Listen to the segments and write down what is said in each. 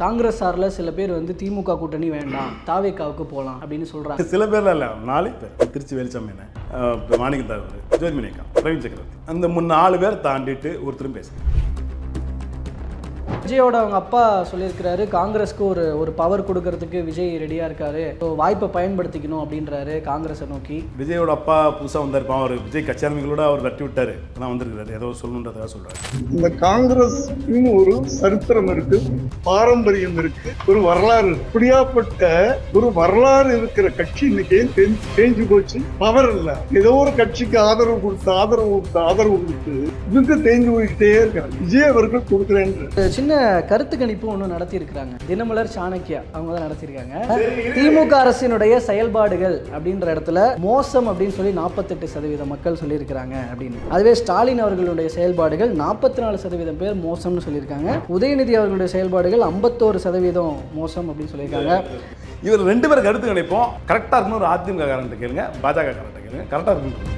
காங்கிரஸ் சார்ல சில பேர் வந்து திமுக கூட்டணி வேண்டாம் தாவேக்காவுக்கு போகலாம் அப்படின்னு சொல்றாங்க. சில பேர்ல இல்ல நாலு பேர். திருச்சி வெளிச்சம்மேன மாணிக்க தாகூர் ஜோதிமணிக்கா பிரவீன் சக்கரவர்த்தி. அந்த மூணு நாலு பேர் தாண்டிட்டு ஒருத்தரும் பேசுகிறேன் விஜயோட அவங்க அப்பா சொல்லியிருக்கிறாரு காங்கிரஸ்க்கு ஒரு ஒரு பவர் கொடுக்கறதுக்கு விஜய் ரெடியா இருக்காரு. ஸோ வாய்ப்பை பயன்படுத்திக்கணும் அப்படின்றாரு காங்கிரஸை நோக்கி. விஜயோட அப்பா புதுசாக வந்திருப்பான் அவர் விஜய் கட்சியாளர்களோட அவர் தட்டி விட்டாரு. அதான் வந்திருக்காரு ஏதோ சொல்லணுன்றதுக்காக சொல்றாரு. இந்த காங்கிரஸ்னு ஒரு சரித்திரம் இருக்கு பாரம்பரியம் இருக்கு ஒரு வரலாறு. இப்படியாப்பட்ட ஒரு வரலாறு இருக்கிற கட்சி இன்னைக்கு ஏன் தேஞ்சு- தேஞ்சு போச்சு? பவர் இல்ல. ஏதோ ஒரு கட்சிக்கு ஆதரவு கொடுத்து ஆதரவு கொடுத்து ஆதரவு கொடுத்து இதுக்கு தேஞ்சு போய்கிட்டே இருக்காங்க. விஜய் அவர்கள் கொடுக்குறேன் சின்ன கருத்து கணிப்பு ஒன்று நடத்தியிருக்கிறாங்க. தினமலர் சாணக்கியா அவங்க தான் நடத்தியிருக்காங்க. திமுக அரசினுடைய செயல்பாடுகள் அப்படின்ற இடத்துல மோசம் அப்படின்னு சொல்லி நாற்பத்தெட்டு சதவீத மக்கள் சொல்லியிருக்கிறாங்க அப்படின்னு. அதுவே ஸ்டாலின் அவர்களுடைய செயல்பாடுகள் நாற்பத்தி நாலு சதவீதம் பேர் மோசம்னு சொல்லியிருக்காங்க. உதயநிதி அவர்களுடைய செயல்பாடுகள் ஐம்பத்தோரு சதவீதம் மோசம் அப்படின்னு சொல்லியிருக்காங்க. இவர் ரெண்டு பேரும் கருத்து கணிப்போம். கரெக்டாக இருக்கணும் ஒரு அதிமுக காரன்ட்ட கேளுங்க பாஜக காரன்ட்ட கேளுங்க. கரெக்டாக இருக்கணும்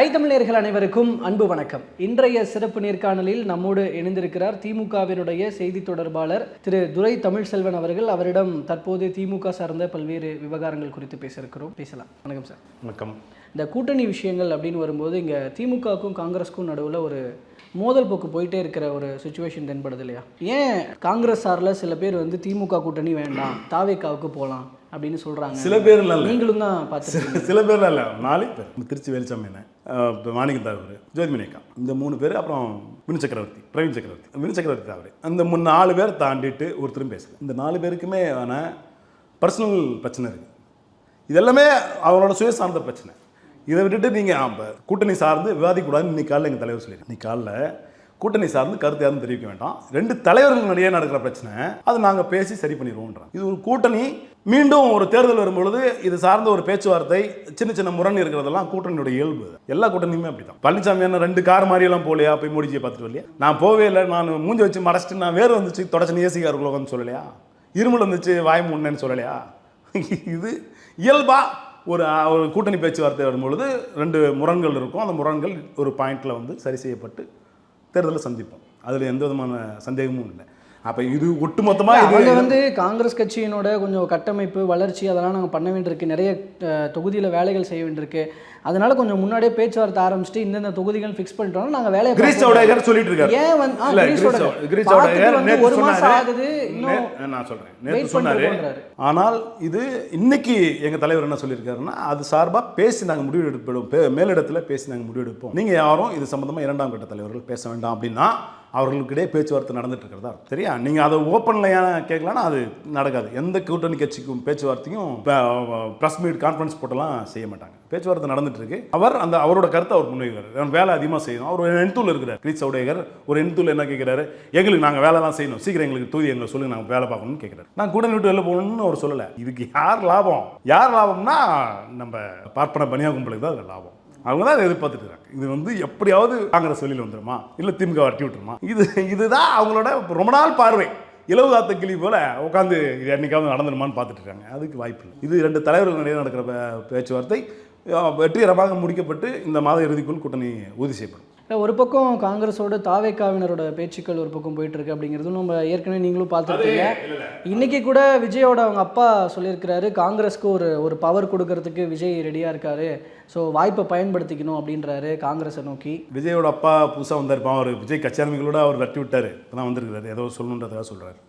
ஐ தமிழர்கள் அனைவருக்கும் அன்பு வணக்கம். இன்றைய சிறப்பு நேர்காணலில் நம்மோடு இணைந்திருக்கிறார் திமுகவினுடைய செய்தி தொடர்பாளர் திரு துரை தமிழ்செல்வன் அவர்கள். அவரிடம் தற்போது திமுக சார்ந்த பல்வேறு விவகாரங்கள் குறித்து பேச இருக்கிறோம் பேசலாம். வணக்கம் சார். வணக்கம். இந்த கூட்டணி விஷயங்கள் அப்படின்னு வரும்போது இங்கே திமுகவுக்கும் காங்கிரஸுக்கும் நடுவில் ஒரு மோதல் போக்கு போயிட்டே இருக்கிற ஒரு சுச்சுவேஷன் தென்படுது இல்லையா? ஏன் காங்கிரஸ் சார்ல சில பேர் வந்து திமுக கூட்டணி வேண்டாம் தாவேக்காவுக்கு போகலாம் அப்படின்னு சொல்றாங்க. சில பேர் இல்ல நீங்களும் தான் பார்த்து சில- பேர்ல இல்ல நாலு பேர் திருச்சி வெளிச்சம்மேன மாணிக்க தாகூர் ஜோதிமணிக்கா இந்த மூணு பேர் அப்புறம் வினு சக்கரவர்த்தி பிரவீன் சக்கரவர்த்தி. வினு சக்கரவர்த்தி அவர். அந்த மூணு நாலு பேர் தாண்டிட்டு ஒருத்தரும் பேசுகிறேன் இந்த நாலு பேருக்குமே ஆன பர்சனல் பிரச்சனை இருக்குது இதெல்லாமே அவங்களோட சுய சார்ந்த பிரச்சனை. இதை விட்டுட்டு நீங்கள் கூட்டணி சார்ந்து விவாதிக்கக்கூடாதுன்னு இன்னைக்கு காலையில் எங்கள் தலைவர் சொல்லியிருக்கேன் இன்னைக்கு காலைல கூட்டணி சார்ந்து கருத்து யாரும் தெரிவிக்க வேண்டாம். ரெண்டு தலைவர்கள் இடையே நடக்கிற பிரச்சனை அது நாங்கள் பேசி சரி பண்ணிடுவோன்றோம் இது ஒரு கூட்டணி மீண்டும் ஒரு தேர்தல் வரும்பொழுது இது சார்ந்த ஒரு பேச்சுவார்த்தை சின்ன சின்ன முரண் இருக்கிறதெல்லாம் கூட்டணியோட இயல்பு. எல்லா கூட்டணியுமே அப்படிதான் பழனிசாமி என்ன ரெண்டு கார் மாதிரியெல்லாம் போலையா போய் முடிச்சு பார்த்துட்டு இல்லையா நான் போவே இல்லை. நான் மூஞ்சி வச்சு மறைச்சிட்டு நான் வேறு வந்துச்சு. தொடச்சு ஏசிக்காருக்குள்ள சொல்லலையா? இருமல் வந்துச்சு வாய் முன்னேன்னு சொல்லலையா? இது இயல்பா ஒரு ஒரு கூட்டணி பேச்சுவார்த்தை வரும்பொழுது ரெண்டு முரண்கள் இருக்கும். அந்த முரண்கள் ஒரு பாயிண்டில் வந்து சரி செய்யப்பட்டு தேர்தலில் சந்திப்போம். அதில் எந்த விதமான சந்தேகமும் இல்லை. அப்போ இது ஒட்டுமொத்தமாக அவங்க வந்து காங்கிரஸ் கட்சியினோட கொஞ்சம் கட்டமைப்பு வளர்ச்சி அதெல்லாம் நாங்கள் பண்ண வேண்டியிருக்கு. நிறைய தொகுதியில் வேலைகள் செய்ய வேண்டியிருக்கு. அதனால கொஞ்சம் முன்னாடியே பேச்சுவார்த்தை ஆரம்பிச்சுட்டு இந்தந்த தொகுதிகள் ஃபிக்ஸ் பண்ணிட்டோம்னா நாங்கள் வேலையை கிரீஷ். சௌடேகர் சொல்லிட்டு இருக்காரு ஏன் வந்து கிரீஷ் நேத்து ஒரு மாசம். ஆகுது, இன்னும் நான் சொல்றேன். wait நேற்று சொன்னாரு. ஆனால் இது இன்னைக்கு எங்க தலைவர் என்ன சொல்லியிருக்காருன்னா அது சார்பா பேசி நாங்க முடிவு எடுப்போம். மேலிடத்துல பேசி நாங்க முடிவு எடுப்போம். நீங்க யாரும் இது சம்பந்தமா இரண்டாம் கட்ட தலைவர்கள் பேச வேண்டாம் அப்படின்னா அவர்களுக்கிடையே பேச்சுவார்த்தை நடந்துட்டு இருக்கிறதா சரியா? நீங்கள் அதை ஓப்பனில் ஏன் கேட்கலாம்னா அது நடக்காது. எந்த கூட்டணி கட்சிக்கும் பேச்சுவார்த்தையும் ப்ரெஸ் மீட் கான்ஃபரன்ஸ் போட்டெல்லாம் செய்ய மாட்டாங்க. பேச்சுவார்த்தை நடந்துட்டு இருக்கு அவர் அந்த அவரோட கருத்தை அவர் முன்வைக்கிறார். வேலை அதிகமாக செய்யணும். அவர் ஒரு எண்தூள் இருக்கிறார். கிரீஸ் சவுடேகர் ஒரு எண்தூள் என்ன கேட்கிறாரு? எங்களுக்கு நாங்கள் வேலை தான் செய்யணும். சீக்கிரம் எங்களுக்கு தூதி எங்களை சொல்லுங்க நாங்கள் வேலை பார்க்கணும்னு கேட்குறாரு. நான் கூட்டணி விட்டு வெளில போகணும்னு அவர் சொல்லலை. இதுக்கு யார் லாபம்? யார் லாபம்னா நம்ம பார்ப்பன பனியா கும்பலுக்கு தான் அது லாபம். அவங்க தான் அதை எதிர்பார்த்துட்டு இது வந்து எப்படியாவது காங்கிரஸ் வெளியில் வந்துருமா? இல்லை திமுக வரட்டி விட்டுருமா? இது இதுதான் அவங்களோட ரொம்ப நாள் பார்வை. இலவு காத்த கிளி போல உட்காந்து இது என்னைக்காவது நடந்துருமான்னு பார்த்துட்டு இருக்காங்க. அதுக்கு வாய்ப்பு இல்லை. இது ரெண்டு தலைவர்கள் இடையே நடக்கிற பேச்சுவார்த்தை வெற்றிகரமாக முடிக்கப்பட்டு இந்த மாத இறுதிக்குள் கூட்டணி உறுதி செய்யப்படும். ஒரு பக்கம் காங்கிரஸோட தாவேக்காவினரோட பேச்சுக்கள் ஒரு பக்கம் போயிட்டு இருக்கு அப்படிங்கிறதும் நம்ம ஏற்கனவே நீங்களும் பார்த்துருப்பீங்க. இன்னைக்கு கூட விஜயோட அவங்க அப்பா சொல்லியிருக்கிறாரு காங்கிரஸ்க்கு ஒரு ஒரு பவர் கொடுக்கறதுக்கு விஜய் ரெடியாக இருக்காரு. ஸோ வாய்ப்பை பயன்படுத்திக்கணும் அப்படின்றாரு காங்கிரஸை நோக்கி. விஜயோட அப்பா புதுசாக வந்திருப்பான் அவர் விஜய் கட்சியாளர்களோட அவர் தட்டி விட்டார். இப்போ தான் வந்திருக்கிறாரு. ஏதோ சொல்லணுன்றதுக்காக சொல்கிறாரு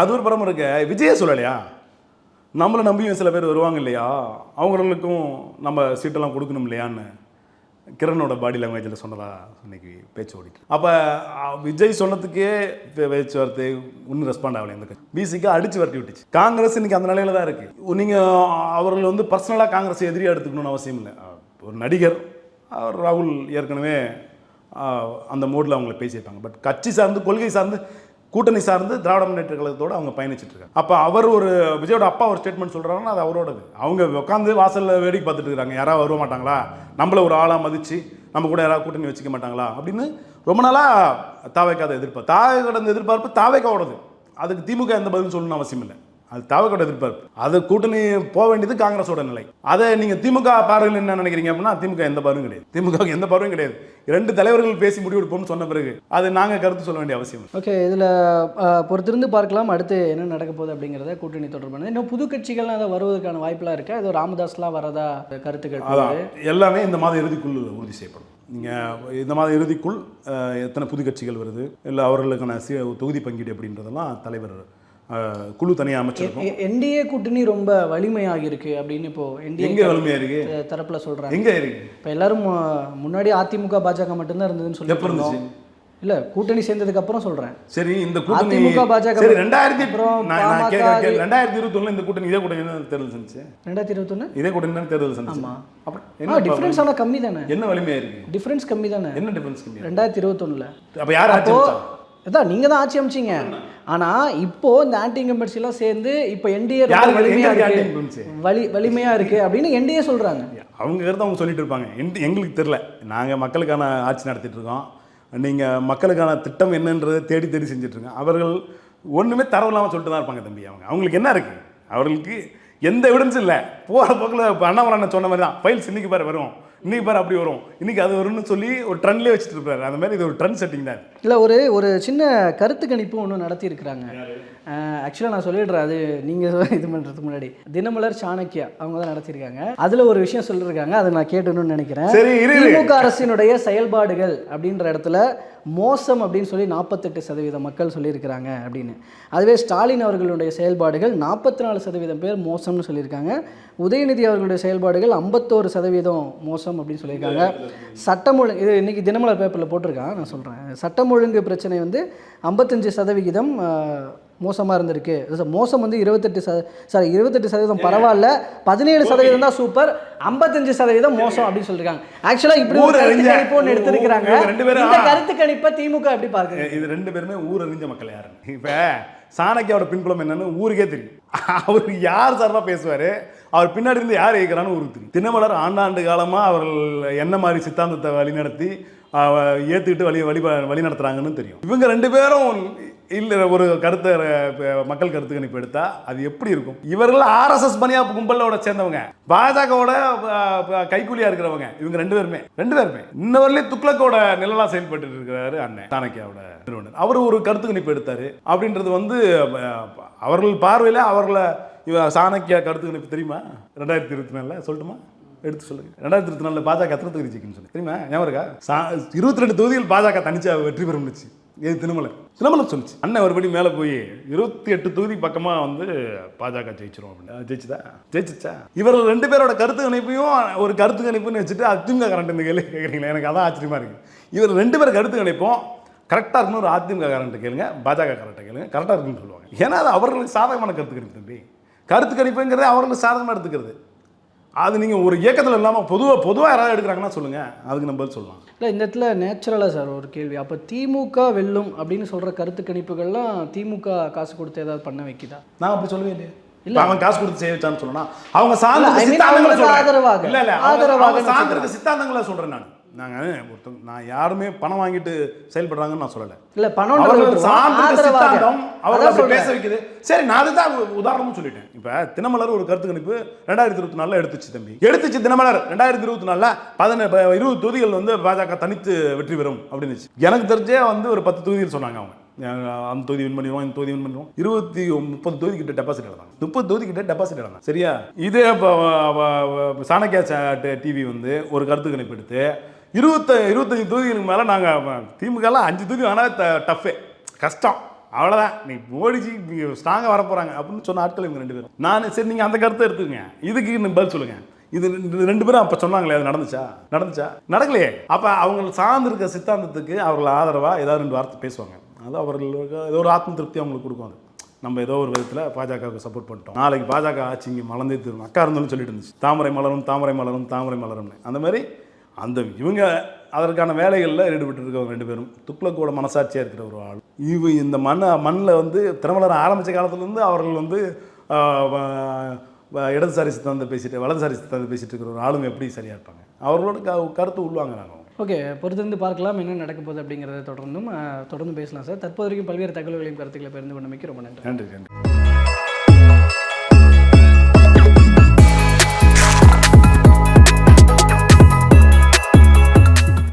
அது ஒரு பரம இருக்க. விஜயே சொல்லலையா? நம்மளை நம்பியும் சில பேர் வருவாங்க இல்லையா? அவங்களுக்கும் நம்ம சீட்டெல்லாம் கொடுக்கணும் இல்லையான்னு. கிரணோட பாடி லாங்குவேஜில் சொன்னதா இன்னைக்கு பேச்சு ஓடிட்டு அப்போ விஜய் சொன்னதுக்கே பேச்சு பேச்சுவார்த்தை ஒன்றும் ரெஸ்பாண்ட் ஆகலை இந்த பிசிக்கு அடிச்சு வரட்டி விட்டுச்சு. காங்கிரஸ் இன்னைக்கு அந்த நிலையில தான் இருக்குது நீங்கள் அவர்கள் வந்து பர்சனலாக காங்கிரஸ் எதிரியாக எடுத்துக்கணும்னு அவசியம் இல்லை. ஒரு நடிகர் அவர் ராகுல் ஏற்கனவே அந்த மோடில் அவங்கள பேசியிருப்பாங்க பட் கட்சி சார்ந்து கொள்கை சார்ந்து கூட்டணி சார்ந்து திராவிட முன்னேற்ற கழகத்தோடு அவங்க பயணிச்சிட்டு இருக்காங்க. அப்போ அவர் ஒரு விஜயோட அப்பா ஒரு ஸ்டேட்மெண்ட் சொல்கிறாங்கன்னா அது அவரோடது. அவங்க உட்காந்து வாசலில் வேடிக்கை பார்த்துட்டு இருக்காங்க. யாராவது வருவ மாட்டாங்களா? நம்மள ஒரு ஆளாக மதித்து நம்ம கூட யாராவது கூட்டணி வச்சுக்க மாட்டாங்களா? அப்படின்னு ரொம்ப நாளாக தாவைக்காத எதிர்பார்ப்பு தாவை கடந்த எதிர்பார்ப்பு தாவைக்காவோடது. அதுக்கு திமுக எந்த பதிலும் சொல்லணும்னு அவசியம் இல்லை அது தாவைக்கோட எதிர்பார்ப்பு. அது கூட்டணி போக வேண்டியது காங்கிரஸோட நிலை. அதை நீங்கள் திமுக பார்வையில் என்ன நினைக்கிறீங்க அப்படின்னா திமுக எந்த பார்வையும் கிடையாது. திமுகவுக்கு எந்த பார்வையும் கிடையாது. ரெண்டு தலைவர்கள் பேசி முடிவெடுப்போம்னு சொன்ன பிறகு அது நாங்கள் கருத்து சொல்ல வேண்டிய அவசியம். ஓகே இதில் பொறுத்திருந்து பார்க்கலாம். அடுத்து என்ன நடக்க போகுது அப்படிங்கிறத கூட்டணி தொடர்பானது இன்னும் புது கட்சிகள்லாம் அதை வருவதற்கான வாய்ப்பெல்லாம் இருக்கா? இது ராமதாஸ்லாம் வரதா கருத்துக்கள் அதான். எல்லாமே இந்த மாத இறுதிக்குள் உறுதி செய்யப்படும். நீங்கள் இந்த மாத இறுதிக்குள் எத்தனை புது கட்சிகள் வருது? இல்லை அவர்களுக்கான தொகுதி பங்கீடு அப்படின்றதெல்லாம் தலைவர் குழு தனியாக அமைச்சிருக்கும். என்டிஏ கூட்டணி ரொம்ப வலிமையாகி இருக்கு அப்படின்னு இப்போ எங்கே என்டிஏ வலிமையாக இருக்கு தரப்புல சொல்றாங்க. எங்கே இருக்கு இப்போ எல்லாரும் முன்னாடி அதிமுக பாஜக மட்டும்தான் இருந்ததுன்னு சொல்லி எப்போ இருந்துச்சு? இல்ல கூட்டணி சேர்ந்ததுக்கு அப்புறம் சொல்றேன். சரி இந்த கூட்டணி அதிமுக, பாஜக சரி ரெண்டாயிரத்தி அப்புறம் ரெண்டாயிரத்தி இருபத்தொன்னுல இந்த கூட்டணி இதே கூட்டணி என்ன தேர்தல் செஞ்சு ரெண்டாயிரத்தி இருபத்தொன்னு? இதே கூட்டணி தான் தேர்தல் செஞ்சு ஆமா. அப்புறம் என்ன டிஃபரன்ஸ் ஆனால் கம்மி தானே? என்ன வலிமையா இருக்கு? டிஃபரன்ஸ் கம்மி தானே? என்ன டிஃபரன்ஸ் கம்மி ரெண்டாயிரத்தி இருபத்தொன்னுல. அப்ப யார் ஆட்சி? அதான் நீங்க தான் ஆட்சி அமைச்சீங்க. ஆனா இப்போ இந்த ஆன்டி இன்கம்பன்சி எல்லாம் சேர்ந்து இப்போ என்டிஏ யாருக்கு- வலிமையா எங்க இருக்கு? வலி வலிமையா இருக்கு அப்படின்னு என்டிஏ சொல்றாங்க. அவங்க கருத்து அவங்க சொல்லிட்டு இருப்பாங்க. எங்க- எங்களுக்கு தெரியல. நாங்க மக்களுக்கான ஆட்சி நடத்திட்டு இருக்கோம். நீங்க மக்களுக்கான திட்டம் என்னன்றதை தேடி தேடி செஞ்சுட்டு இருக்கோம். அவர்கள் ஒண்ணுமே தரவு இல்லாம சொல்லிட்டு தான் இருப்பாங்க தம்பி அவங்க. அவங்களுக்கு என்ன இருக்கு? அவர்களுக்கு எந்த எவிடன்ஸ் இல்லை. போகிற போக்கில் இப்போ அண்ணாமலை அண்ணன் சொன்ன மாதிரி தான். ஃபைல்ஸ் இன்னைக்கு பாரு வரும். இன்னைக்கு பாரு அப்படி வரும். இன்னைக்கு அது வரும்னு சொல்லி ஒரு ட்ரெண்ட்லேயே வச்சுட்டு இருப்பாரு. அந்த மாதிரி இது ஒரு ட்ரெண்ட் செட்டிங் தான் இல்ல ஒரு ஒரு சின்ன கருத்து கணிப்பு ஒன்று நடத்தியிருக்கிறாங்க. ஆக்சுவலாக நான் சொல்லிடுறேன் அது நீங்கள் இது பண்ணுறதுக்கு முன்னாடி. தினமலர் சாணக்கியா அவங்க தான் நடத்தியிருக்காங்க. அதில் ஒரு விஷயம் சொல்லியிருக்காங்க அதை நான் கேட்டணும்னு நினைக்கிறேன். திமுக அரசினுடைய செயல்பாடுகள் அப்படின்ற இடத்துல மோசம் அப்படின்னு சொல்லி நாற்பத்தெட்டு சதவீத மக்கள் சொல்லியிருக்கிறாங்க அப்படின்னு. அதுவே ஸ்டாலின் அவர்களுடைய செயல்பாடுகள் நாற்பத்தி நாலு சதவீதம் பேர் மோசம்னு சொல்லியிருக்காங்க. உதயநிதி அவர்களுடைய செயல்பாடுகள் ஐம்பத்தோரு சதவீதம் மோசம் அப்படின்னு சொல்லியிருக்காங்க. சட்டம் ஒழுங்கு இது இன்னைக்கு தினமலர் பேப்பரில் போட்டிருக்கான் நான் சொல்கிறேன் சட்டம் ஒழுங்கு பிரச்சனை வந்து ஐம்பத்தஞ்சு சதவிகிதம் மோசமாக இருந்திருக்கு. மோசம் வந்து இருபத்தெட்டு சத சாரி இருபத்தெட்டு சதவீதம் பரவாயில்ல. பதினேழு சதவீதம் தான் சூப்பர் ஐம்பத்தஞ்சு சதவீதம் மோசம் அப்படின்னு சொல்லியிருக்காங்க ஆக்சுவலாக இப்படி ஒரு கருத்து ஒன்று எடுத்திருக்கிறாங்க. ரெண்டு பேரும் இந்த. கருத்து கணிப்பை திமுக எப்படி பார்க்குது? இது ரெண்டு பேருமே ஊர் அறிஞ்ச மக்கள் யாரு? இப்போ சாணக்கியாவோட பின்புலம் என்னன்னு ஊருக்கே தெரியும். அவர் யார் சார்பாக பேசுவார்? அவர் பின்னாடி இருந்து யார் இயக்கிறான்னு ஊருக்கு தெரியும். தினமலர் ஆண்டாண்டு காலமாக அவர்கள் என்ன மாதிரி சித்தாந்தத்தை வழிநடத்தி ஏற்றுக்கிட்டு வழி வழி வழி நடத்துகிறாங்கன்னு தெரியும். இவங்க ரெண்டு பேரும் இல்லை ஒரு கருத்தை மக்கள் கருத்து கணிப்பு எடுத்தா அது எப்படி இருக்கும்? இவர்கள் ஆர்எஸ்எஸ் பனியா கும்பலோட சேர்ந்தவங்க. பாஜகவோட கைக்கூலியாக இருக்கிறவங்க. இவங்க ரெண்டு பேருமே. ரெண்டு பேருமே. இன்ன வரலையும் துக்ளக்கோட நிழலா செயல்பட்டு இருக்கிறாரு அண்ணன் சாணக்கியாவோட நிறுவனர். அவர் ஒரு கருத்து கணிப்பு எடுத்தாரு. அப்படின்றது வந்து அவர்கள் பார்வையில் அவர்களை இவ சாணக்கியா கருத்து கணிப்பு தெரியுமா? ரெண்டாயிரத்தி இருபத்தி நாலில் சொல்லட்டுமா? எடுத்து சொல்லுங்க. ரெண்டாயிரத்தி இருபத்தி நாலில் பாஜக எத்தனை தொகுதி ஜெயிக்குன்னு சொல்லி. தெரியுமா? ஞாபகம் இருக்கா? சா இருபத்தி ரெண்டு தொகுதியில் பாஜக தனிச்சா வெற்றி பெறும்னுச்சு இது திருமலை. தினமலர் சொல்லுச்சு. அண்ணன் ஒருபடி மேலே போய் இருபத்தி எட்டு தொகுதி பக்கமாக வந்து பாஜக ஜெயிச்சிரும் அப்படின்னு. ஜெயிச்சுதா? ஜெயிச்சிச்சா? இவர்கள் ரெண்டு பேரோட கருத்து கணிப்பையும் ஒரு கருத்து கணிப்புன்னு வச்சுட்டு அதிமுக கரண்ட் இந்த கேள்வி கேட்குறீங்களா எனக்கு அதான் ஆச்சரியமா இருக்கு. இவர் ரெண்டு பேர் கருத்து கணிப்போம் கரெக்டாக இருக்குன்னு ஒரு அதிமுக கரண்ட்டு கேளுங்க பாஜக காரண்ட்டை கேளுங்க கரெக்டாக இருக்குன்னு சொல்லுவாங்க. ஏன்னா அது அவர்களுக்கு சாதகமான கருத்து கணிப்பு தம்பி. கருத்து கணிப்புங்கிறது அவர்களுக்கு சாதகமாக எடுத்துக்கிறது. அது நீங்கள் ஒரு இயக்கத்தில் இல்லாமல் பொதுவாக பொதுவாக யாராவது எடுக்கிறாங்கன்னா சொல்லுங்கள் அதுக்கு நம்ம பதில் சொல்லலாம். இல்லை இந்த இடத்துல நேச்சுரலாக சார் ஒரு கேள்வி. அப்போ திமுக வெல்லும் அப்படின்னு சொல்கிற கருத்து கணிப்புகள்லாம் திமுக காசு கொடுத்து ஏதாவது பண்ண வைக்குதா? நான் அப்படி சொல்லவே இல்லையே. இல்ல. அவன் காசு கொடுத்து செய்ய வச்சான்னு சொல்லணும் அவங்க சார்ந்த சித்தாந்தங்களை சொல்றேன். இல்ல இல்ல அவங்க சார்ந்த. சித்தாந்தங்களை சொல்றேன் நான். நாங்க ஒருத்தங்க நான் யாருமே பணம் வாங்கிட்டு செயல்படுறாங்கன்னு நான் சொல்லல. இல்லை பணம் அவர்கள் அப்படி பேச வைக்குது சரி நான் அதுதான் உ- உதாரணமும் சொல்லிட்டேன். இப்ப தினமலர் ஒரு கருத்து கணிப்பு ரெண்டாயிரத்தி இருபத்தி நாலுல எடுத்துச்சு தம்பி. எடுத்துச்சு தினமலர் ரெண்டாயிரத்தி இருபத்தி நாலுல பதினெட்டு இருபது தொகுதிகள் வந்து பாஜக தனித்து வெற்றி பெறும் அப்படின்னு எனக்கு தெரிஞ்சே வந்து ஒரு பத்து தொகுதிகள் சொன்னாங்க அவங்க. அந்த தொகுதி வின் பண்ணிடுவோம் இந்த தொகுதி வின் பண்ணிடுவோம். இருபத்தி முப்பது தொகுதி கிட்ட டெபாசிட் இழந்தாங்க முப்பது தொகுதி கிட்ட டெபாசிட் இழந்தாங்க சரியா? இதே சாணக்கியா டிவி வந்து ஒரு கருத்து கணிப்பு எடுத்து இருபத்த இருபத்தஞ்சி தொகுதிகளுக்கு மேலே நாங்கள் திமுகலாம் அஞ்சு தொகுதி த டஃப்பே கஷ்டம். அவ்வளோதான் நீ மோடிஜி ஸ்ட்ராங்காக வர போகிறாங்க அப்படின்னு சொன்ன ஆட்கள் இவங்க ரெண்டு பேரும். நான் சரி நீங்கள் அந்த கருத்தை எடுத்துக்கங்க. இதுக்கு நீ பதில் சொல்லுங்க. இது ரெண்டு- ரெண்டு பேரும் அப்போ சொன்னாங்களே அது நடந்துச்சா? நடந்துச்சா? நடக்கலையே. அப்போ அவங்க சார்ந்திருக்க சித்தாந்தத்துக்கு அவர்கள் ஆதரவாக ஏதாவது ரெண்டு வார்த்தை பேசுவாங்க. அது அவர்களுக்கு ஏதோ ஒரு ஆத்ம திருப்தி அவங்களுக்கு கொடுக்கும் அது. நம்ம ஏதோ ஒரு விதத்தில் பாஜகவுக்கு சப்போர்ட் பண்ணிட்டோம். நாளைக்கு பாஜக ஆட்சி இங்கே மலர்ந்தே திரும்ப அக்கா இருந்தாலும் சொல்லிட்டு இருந்துச்சு. தாமரை மலரும் தாமரை மலரும் தாமரை மலரும்னு. அந்த மாதிரி அந்த இவங்க அதற்கான வேலைகளில் ஈடுபட்டு இருக்கவங்க ரெண்டு பேரும். துக்ளக்கோட மனசாட்சியாக இருக்கிற ஒரு ஆள். இவ இந்த மண்ணை மண்ணில் வந்து திருமலர் ஆரம்பித்த காலத்துலேருந்து அவர்கள் வந்து இடதுசாரி சித்தாந்தம் பேசிட்டு வலதுசாரி சித்தாந்தம் பேசிட்டு இருக்கிற ஒரு ஆளுங்க எப்படி சரியாக இருப்பாங்க? அவர்களோட க கருத்து உள்வாங்குறாங்க அவங்க. ஓகே பொறுத்திருந்து பார்க்கலாம் என்ன நடக்க போகுது அப்படிங்கிறத தொடர்ந்தும் தொடர்ந்து பேசலாம் சார். தற்போது வரைக்கும் பல்வேறு தகவல்களையும் கருத்துக்களை பகிர்ந்து கொண்டமைக்கு ரொம்ப நன்றி. நன்றி நன்றி.